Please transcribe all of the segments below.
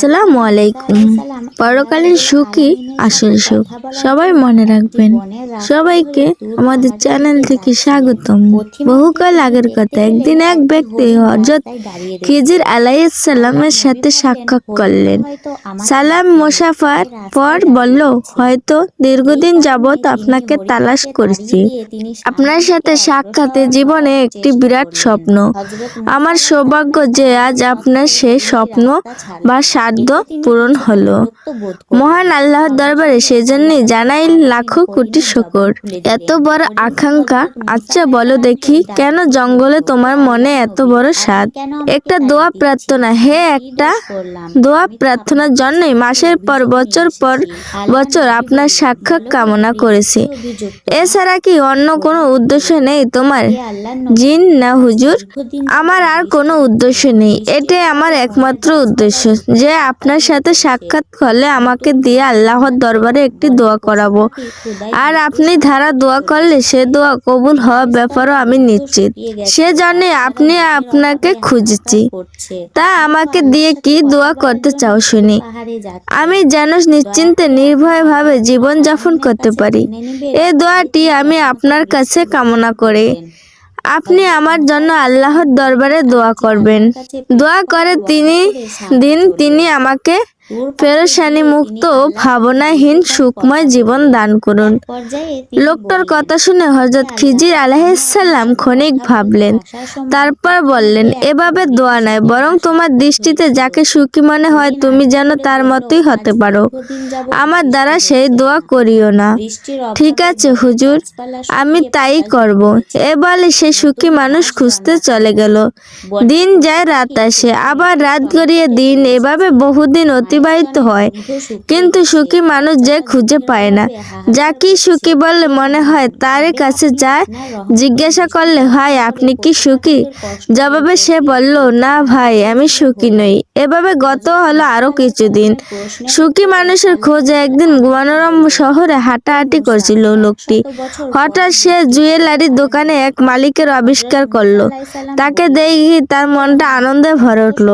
আসসালামু আলাইকুম। পরকালীন সুখই আসল সুখ, সবাই মনে রাখবেন। সবাইকে আমাদের চ্যানেল থেকে স্বাগতম। বহুকাল আগের কথা, একদিন এক ব্যক্তি হজরত খিজির আলাইসাল্লামের সাথে সাক্ষাৎ করলেন। সালাম মোসাফার পর বলল, হয়তো দীর্ঘদিন যাবৎ আপনাকে তালাশ করছি। আপনার সাথে সাক্ষাতে জীবনে একটি বিরাট স্বপ্ন। আমার সৌভাগ্য যে আজ আপনার সেই স্বপ্ন বা সাধ্য পূরণ হলো। মহান আল্লাহর দরবারে সেজন্যই জানাই লাখো কোটি শকর। এত বড় আকাঙ্ক্ষা আচ্ছা বলো দেখি কেন জঙ্গলে তোমার মনে এত বড় স্বাদ? একটা দোয়া প্রার্থনা, হে একটা দোয়া প্রার্থনার জন্যই মাসের পর বছর পর বছর আপনার সাক্ষাৎ কামনা করেছি। এছাড়া কি অন্য কোনো উদ্দেশ্য নেই তোমার? জিন না হুজুর? আমার আর কোনো উদ্দেশ্য নেই। এটাই আমার একমাত্র উদ্দেশ্য, যে আপনার সাথে সাক্ষাৎ করলে আমাকে দিয়ে আল্লাহর দরবারে একটি দোয়া করাবো। আর আপনি ধারা দোয়া করলে সে দোয়া কবুল হওয়ার ব্যাপারও আমি নিশ্চিত। সে সেজন্য আপনি আপনাকে খুঁজেছি। তা আমাকে দিয়ে কি দোয়া করতে চাও শুনি। আমি যেন নিশ্চিন্তে নির্ভয়ভাবে জীবন যাপন করতে পারি। এই দোয়াটি আমি আপনার কাছে কামনা করি। আপনি আমার জন্য আল্লাহর দরবারে দোয়া করবেন। দোয়া করে তিনি দিন তিনি আমাকে পেরেশানি মুক্ত ভাবনাহীন, সুখময় জীবন দান করুন। লোকটার কথা শুনে হজরত খিজির আলাইসাল্লাম ক্ষণিক ভাবলেন। তারপর বললেন, এভাবে দোয়া নয় বরং তোমার দৃষ্টিতে যাকে সুখী মনে হয় তুমি যেন তার মতোই হতে পারো। আমার দ্বারা সেই দোয়া করিও না। ঠিক আছে, হুজুর, আমি তাই করব। এ বলে সে সুখী মানুষ খুঁজতে চলে গেল। দিন যায়, রাত আসে। আবার রাত গড়িয়ে দিন। এভাবে বহুদিন অতিবাহিত হয়। কিন্তু সুখী মানুষ যে খুঁজে পায় না। যাকে সুখী বললে মনে হয়, তার কাছে যায় জিজ্ঞাসা করলে, ভাই, আপনি কি সুখী? জবাবে সে বলল, না ভাই, আমি সুখী নই। এভাবে গত হলো আরও কিছুদিন। সুখী মানুষের খোঁজে একদিন মনোরম শহরে হাঁটাহাঁটি করছিল লোকটি। হঠাৎ সে জুয়েলারি দোকানে এক মালিকের আবিষ্কার করল। তাকে দেখি তার মনটা আনন্দে ভরে উঠল।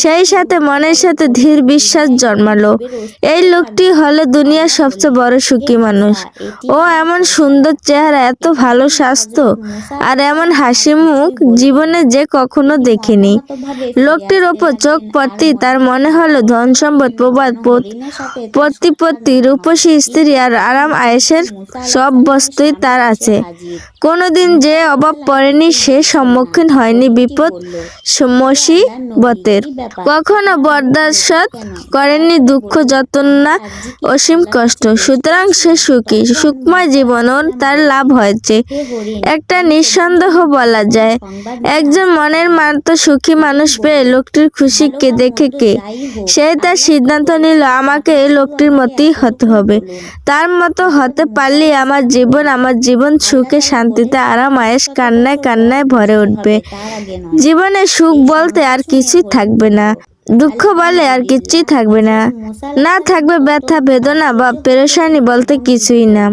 সেই সাথে মনের সাথে ধীর বিশ্বাস জন্মালো। এই লোকটি হলো দুনিয়ার সবচেয়ে বড় সুখী মানুষ। ও এমন সুন্দর চেহারা, এত ভালো স্বাস্থ্য আর এমন হাসি মুখ জীবনে যে কখনো দেখিনি। লোকটির ওপর চোখ পড়তেই তার মনে হলো ধন সম্পদ, প্রবাদ পত- প্রতিপত্তি, রূপসী স্ত্রী আর আরাম আয়েসের সব বস্তুই তার আছে। কোনোদিন যে অভাব পড়েনি, সে সম্মুখীন হয়নি বিপদ, মুসিবতের। কখনো বরদাস্ত করেননি, দুঃখ যন্ত্রণা অসীম কষ্ট। সুতরাং সে সুখী, সুখময় জীবনও তার লাভ হয়েছে। একটা নিঃসন্দেহ বলা যায়, একজন মনের মাত্র সুখী মানুষ পেয়ে লোকটির খুশি কে দেখে কে? সে তার সিদ্ধান্ত নিল, আমাকে লোকটির মতোই হতে হবে। তার মতো হতে পারলে আমার জীবন আমার জীবন সুখে, শান্তিতে, আরাম, আয়েস, কান্নায় কান্নায় ভরে উঠবে। জীবনে সুখ বলতে আর কিছুই থাকবে না। দুঃখ বলে আর কিছুই থাকবে না। না থাকবে ব্যথা, বেদনা বা পেরেশানি বলতে কিছুই না।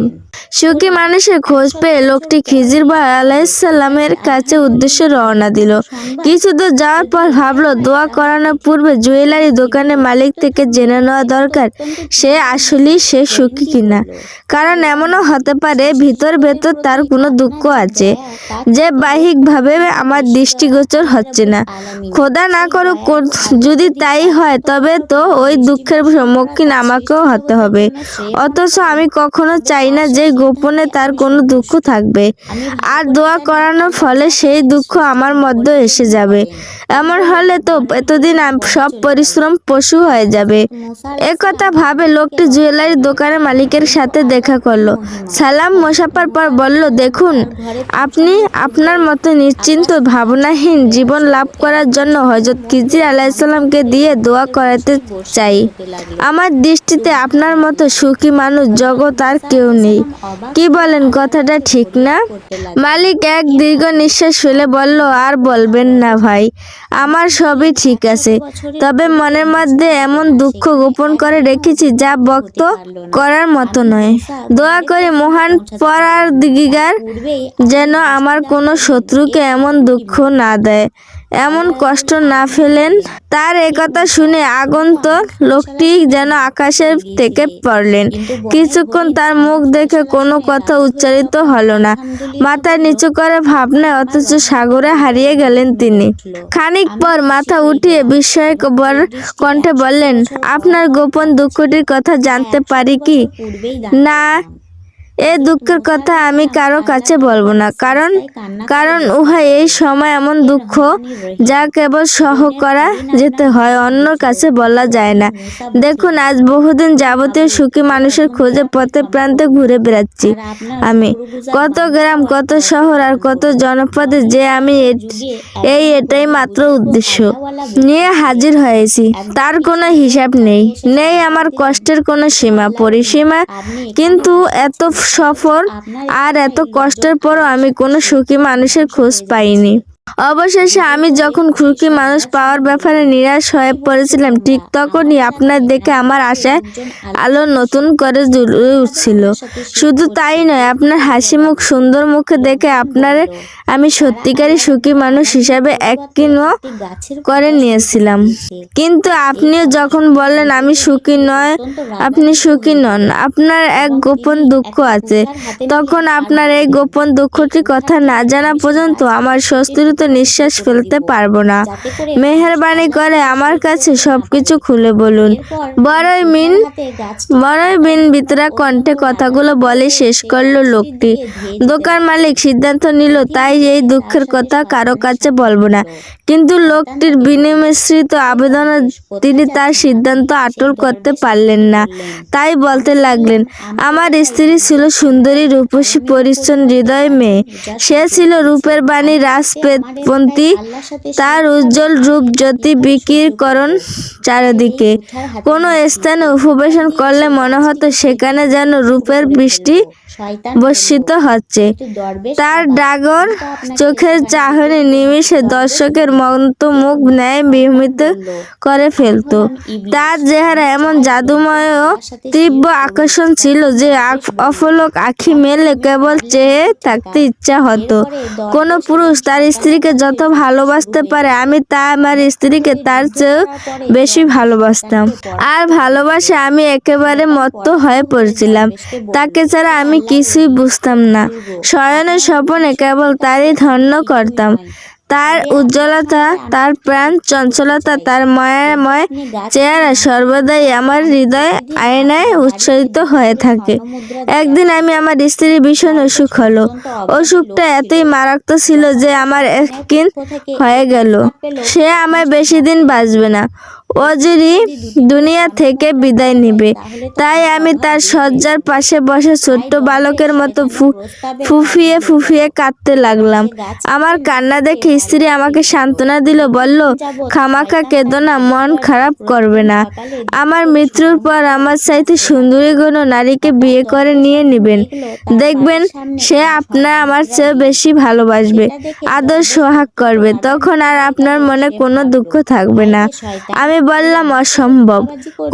সুখী মানুষের খোঁজ পেয়ে লোকটি খিজির বা আলাইসাল্লামের কাছে উদ্দেশ্যে রওনা দিল। কিছু দূর যাওয়ার পর ভাবলো, দোয়া করানোর পূর্বে জুয়েলারি দোকানের মালিক থেকে জেনে নেওয়া দরকার, সে আসলেই সে সুখী কিনা। কারণ এমনও হতে পারে ভিতর ভেতর তার কোনো দুঃখ আছে, যে বাহ্যিকভাবে আমার দৃষ্টিগোচর হচ্ছে না। খোদা না করুক কো- যদি তাই হয়, তবে তো ওই দুঃখের সম্মুখীন আমাকেও হতে হবে। অথচ আমি কখনো চাই না যে গোপনে তার কোনো দুঃখ থাকবে। আর দোয়া করানোর ফলে সেই দুঃখ আমার মধ্যে এসে যাবে। এমন হলে তো এতদিন সব পরিশ্রম পশু হয়ে যাবে। একথা ভাবে লোকটি জুয়েলারি দোকানের মালিকের সাথে দেখা করল। সালাম মোসাফার পর বলল, দেখুন, আপনি আপনার মতো নিশ্চিন্ত, ভাবনাহীন জীবন লাভ করার জন্য হজরত খিজির আলাইসাল্লামকে দিয়ে দোয়া করাতে চাই। আমার দৃষ্টিতে আপনার মতো সুখী মানুষ জগৎ আর কেউ নেই। কি বলেন, কথাটা ঠিক না? মালিক এক দীর্ঘ নিঃশ্বাস ফেলে বলল, আর বলবেন না ভাই, আমার সবই ঠিক আছে। তবে মনের মধ্যে এমন দুঃখ গোপন করে রেখেছি যা বক্ত করার মতো নয়। দোয়া করে মহান পরার দিগিগার যেন আমার কোনো শত্রুকে এমন দুঃখ না দেয়। এমন কষ্ট না ফেলেন। তার একথা শুনে আগন্ত লোকটি যেন আকাশের থেকে পড়লেন। কিছুক্ষণ তার মুখ দেখে কোনো কথা উচ্চারিত হলো না। মাথা নিচু করে ভাবনায় অথচ সাগরে হারিয়ে গেলেন তিনি। খানিক পর মাথা উঠিয়ে বিস্ময়ক বর- কণ্ঠে বললেন, আপনার গোপন দুঃখটির কথা জানতে পারি কি? না এ দুঃখের কথা আমি কারও কাছে বলব না। কারণ কারণ উহা এই সময় এমন দুঃখ যা কেবল সহ করা যেতে হয়, অন্যর কাছে বলা যায় না। দেখুন, আজ বহুদিন যাবতীয় সুখী মানুষের খোঁজে পথে প্রান্তে ঘুরে বেড়াচ্ছি আমি। কত গ্রাম, কত শহর আর কত জনপদে যে আমি এই এটাই মাত্র উদ্দেশ্য। নিয়ে হাজির হয়েছি, তার কোনো হিসাব নেই। নেই আমার কষ্টের কোনো সীমা, পরিসীমা। কিন্তু এত সফর আর এত কষ্টের পরও আমি কোনো সুখী মানুষের খোঁজ পাইনি। অবশেষে আমি যখন সুখী মানুষ পাওয়ার ব্যাপারে নিরাশ হয়ে পড়েছিলাম, ঠিক তখনই আপনার দেখে আমার আশায় আলো নতুন করে জ্বলে উঠছিল। শুধু তাই নয়, আপনার হাসি মুখ, সুন্দর মুখে দেখে আপনার আমি সত্যিকারই সুখী মানুষ হিসাবে এক কিনো করে নিয়েছিলাম। কিন্তু আপনিও যখন বললেন, আমি সুখী নয় আপনি সুখী নন। আপনার এক গোপন দুঃখ আছে। তখন আপনার এই গোপন দুঃখটি কথা না জানা পর্যন্ত আমার স্বস্তিরিত নিঃশ্বাস ফেলতে পারব না। মেহরবানি করে আমার কাছে সবকিছু খুলে বলুন। বড়ই মিন বড়ই মিন বিতরা কণ্ঠে কথাগুলো বলে শেষ করল লোকটি। দোকান মালিক সিদ্ধান্ত নিল, তাই এই দুঃখের কথা কারও কাছে বলব না। কিন্তু লোকটির বিনিমিশ্রিত আবেদনে তিনি তার সিদ্ধান্ত আটল করতে পারলেন না। তাই বলতে লাগলেন, আমার স্ত্রী ছিল সুন্দরী, রূপসী, পরিচ্ছন্ন, হৃদয় মেয়ে। সে ছিল রূপের বাণী রাজপেদপন্থী তার উজ্জ্বল রূপ জ্যোতি বিকিরকরণ চারিদিকে। কোনো স্থানে উপবেশন করলে মনে হতো সেখানে যেন রূপের বৃষ্টি বর্ষিত হচ্ছে। তার ডাগর চোখের চাহনি নিমিষে দর্শকের মন্ত মুখ ন্যায় বিহমিত করে ফেলতো। তার চেহারা এমন জাদুময় তীব্র আকর্ষণ ছিল যে অপলক আখি মেলে কেবল চেয়ে থাকতে ইচ্ছা হতো। কোনো পুরুষ তার স্ত্রীকে যত ভালোবাসতে পারে আমি তা আমার স্ত্রীকে তার চেয়েও বেশি ভালোবাসতাম। আর ভালোবাসে আমি একেবারে মত্ত হয়ে পড়েছিলাম। তাকে ছাড়া আমি কিছুই বুঝতাম না। শয়নের স্বপনে কেবল তারই ধন্য করতাম। তার উজ্জ্বলতা, তার প্রাণ, চঞ্চলতা, তার মায়াময় চেহারা সর্বদাই আমার হৃদয় আয়নায় উৎসাহিত হয়ে থাকে। একদিন আমি আমার স্ত্রীর ভীষণ অসুখ হলো। অসুখটা এতই মারাত্মক ছিল যে আমার একদিন হয়ে গেল। সে আমায় বেশি দিন বাঁচবে না। অজিরি দুনিয়া থেকে বিদায় নিবে। তাই আমি তার শয্যার পাশে বসে ছোট্ট বালকের মতো ফুফিয়ে ফুফিয়ে কাঁদতে লাগলাম। আমার কান্না দেখে স্ত্রী আমাকে সান্ত্বনা দিল, বলল, খামাখা কেঁদো না, মন খারাপ করবে না। আমার মৃত্যুর পর আমার চাইতে সুন্দরী কোনো নারীকে বিয়ে করে নিয়ে নেবেন। দেখবেন সে আপনার আমার চেয়ে বেশি ভালোবাসবে, আদর সোহাগ করবে। তখন আর আপনার মনে কোনো দুঃখ থাকবে না। আমি বললাম অসম্ভব।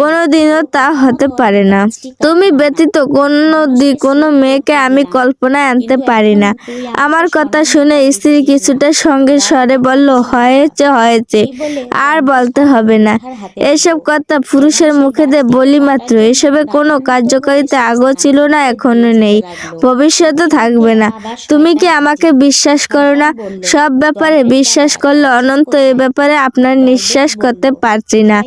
কোনোদিনও তা হতে পারে না। তুমি ব্যতীত কোনো কোনো মেয়েকে আমি কল্পনায় আনতে পারি না। আমার কথা শুনে স্ত্রী কিছুটা সঙ্গে স্বরে বলল, হয়েছে হয়েছে, আর বলতে হবে না। এসব কথা পুরুষের মুখে দিয়ে বলি মাত্র, এসবে কোনো কার্যকারিতা আগেও ছিল না, এখনও নেই। ভবিষ্যতে থাকবে না। তুমি কি আমাকে বিশ্বাস করো না? সব ব্যাপারে বিশ্বাস করলে অনন্ত এ ব্যাপারে আপনার নিঃশ্বাস করতে পারছি না।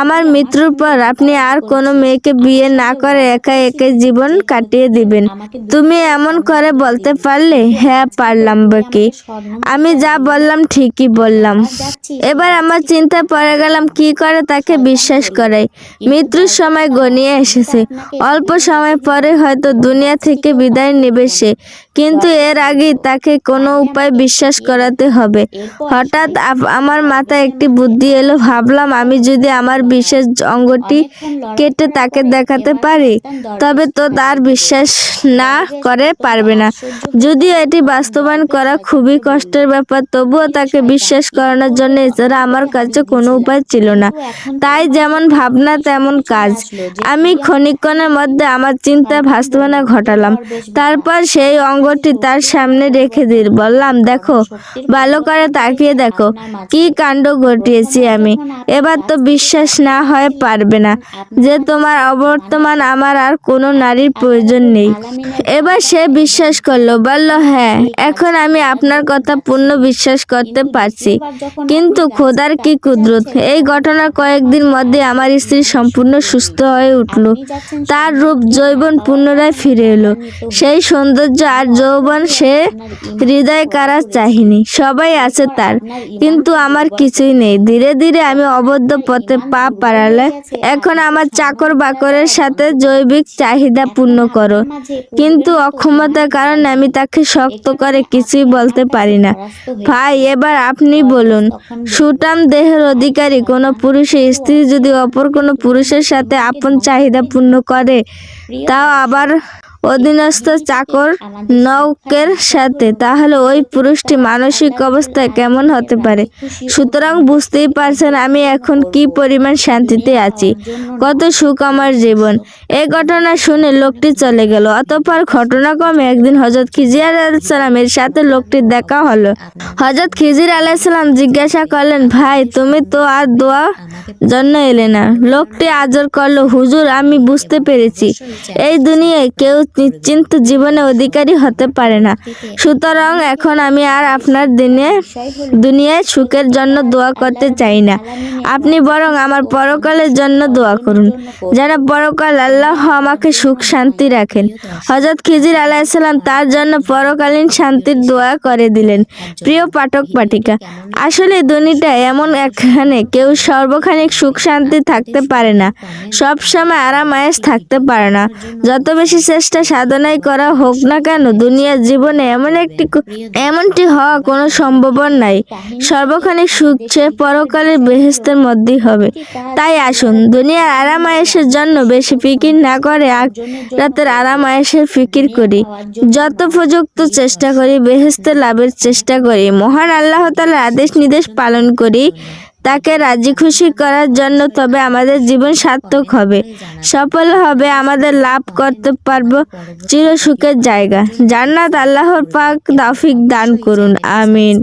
আমার মৃত্যুর পর আপনি আর কোনো মেয়েকে বিয়ে না করে একা একা জীবন কাটিয়ে দিবেন। তুমি এমন করে বলতে পারলে হ্যাঁ পারলাম, বাকি। আমি যা বললাম, ঠিকই বললাম। এবার আমার চিন্তা পড়ে গেলাম, কি করে তাকে বিশ্বাস করাই? মৃত্যুর সময় গনিয়ে এসেছে। অল্প সময় পরে হয়তো দুনিয়া থেকে বিদায় নেবে সে। কিন্তু এর আগেই তাকে কোনো উপায় বিশ্বাস করাতে হবে। হঠাৎ আমার মাথায় একটি বুদ্ধি এলো, ভাবলাম আমি যদি আমার বিশেষ অঙ্গটি কেটে তাকে দেখাতে পারি তবে তো তার বিশ্বাস না করে পারবে না। যদিও এটি বাস্তবায়ন করা খুবই কষ্টের ব্যাপার তবুও তাকে বিশ্বাস করানোর জন্য এছাড়া আমার কাছে কোনো উপায় ছিল না। তাই যেমন ভাবনা তেমন কাজ। আমি ক্ষণিক্ষণের মধ্যে আমার চিন্তায় বাস্তবায়ন ঘটালাম। তারপর সেই অঙ্গটি তার সামনে রেখে দিল। বললাম দেখো ভালো করে তাকিয়ে দেখো কি কাণ্ড ঘটিয়েছি আমি। এবার তো বিশ্বাস না হয় পারবে না যে তোমার অবর্তমান আমার আর কোনো নারীর প্রয়োজন নেই। এবার সে বিশ্বাস করল, বলল হ্যাঁ এখন আমি আপনার কথা পূর্ণ বিশ্বাস করতে পারছি। কিন্তু খোদার কি কুদরত? এই ঘটনার কয়েকদিন মধ্যে আমার স্ত্রী সম্পূর্ণ সুস্থ হয়ে উঠল। তার রূপ যৌবন পুনরায় ফিরে এলো। সেই সৌন্দর্য আর যৌবন সে হৃদয় কারা চাহিনি। সবাই আছে তার, কিন্তু আমার কিছুই নেই। ধীরে ধীরে আমি অবদ্ধ পথে পা পাড়ালে এখন আমার চাকর বাকরের সাথে জৈবিক চাহিদা পূর্ণ করো। কিন্তু অক্ষমতার কারণে আমি তাকে শক্ত করে কিছুই বলতে পারি না। ভাই, এবার আপনি বলুন সুটাম দেহের অধিকারী কোনো পুরুষের স্ত্রী যদি অপর কোনো পুরুষের সাথে আপন চাহিদা পূর্ণ করে, তাও আবার অধীনস্থ চাকর নৌকের সাথে, তাহলে ওই পুরুষটি মানসিক অবস্থায় কেমন হতে পারে? সুতরাং বুঝতেই পারছেন আমি এখন কি পরিমাণ শান্তিতে আছি। কত সুখ আমার জীবন। এই ঘটনা শুনে লোকটি চলে গেল। অতঃপর ঘটনাক্রমে একদিন হজরত খিজির আলাইসালামের সাথে লোকটির দেখা হলো। হজরত খিজির আলাইসালাম জিজ্ঞাসা করলেন, ভাই, তুমি তো আর দোয়া জন্য এলে না। লোকটি আজর করল, হুজুর, আমি বুঝতে পেরেছি। এই দুনিয়ায় কেউ নিশ্চিন্ত জীবনে অধিকারী হতে পারে না। সুতরাং এখন আমি আর আপনার দিনে, দুনিয়ায় সুখের জন্য দোয়া করতে চাই না। আপনি বরং আমার পরকালের জন্য দোয়া করুন। যেন পরকাল আল্লাহ আমাকে সুখ, শান্তি রাখেন। হজরত খিজির আলাইসাল্লাম তার জন্য পরকালীন শান্তির দোয়া করে দিলেন। প্রিয় পাঠক, পাঠিকা, আসলে দুনিটা এমন একখানে, কেউ সর্বখানিক সুখ, শান্তি থাকতে পারে না। সব সময় আরাম আয়েস থাকতে পারে না। যত বেশি চেষ্টা সাধনাই করা হোক না কেন, দুনিয়ার জীবনে এমন একটি এমনটি হওয়া কোনো সম্ভাবনা নাই। সর্বখানিক সুখ সে পরকালের বেহেস্তের মধ্যেই হবে। তাই আসুন, দুনিয়ার আরাম আয়েসের জন্য বেশি ফিকির না করে রাতের আরাম আয়েসের ফিকির করি। যত প্রযুক্ত চেষ্টা করি বেহেস্তে লাভের চেষ্টা করি। মহান আল্লাহ তালার আদেশ নির্দেশ পালন করি। তাকে রাজি খুশি করার জন্য তবে আমাদের জীবন সার্থক হবে। সফল হবে আমাদের লাভ করতে পারব চিরসুখের জায়গা। জান্নাত আল্লাহর পাক দাফিক দান করুন। আমিন।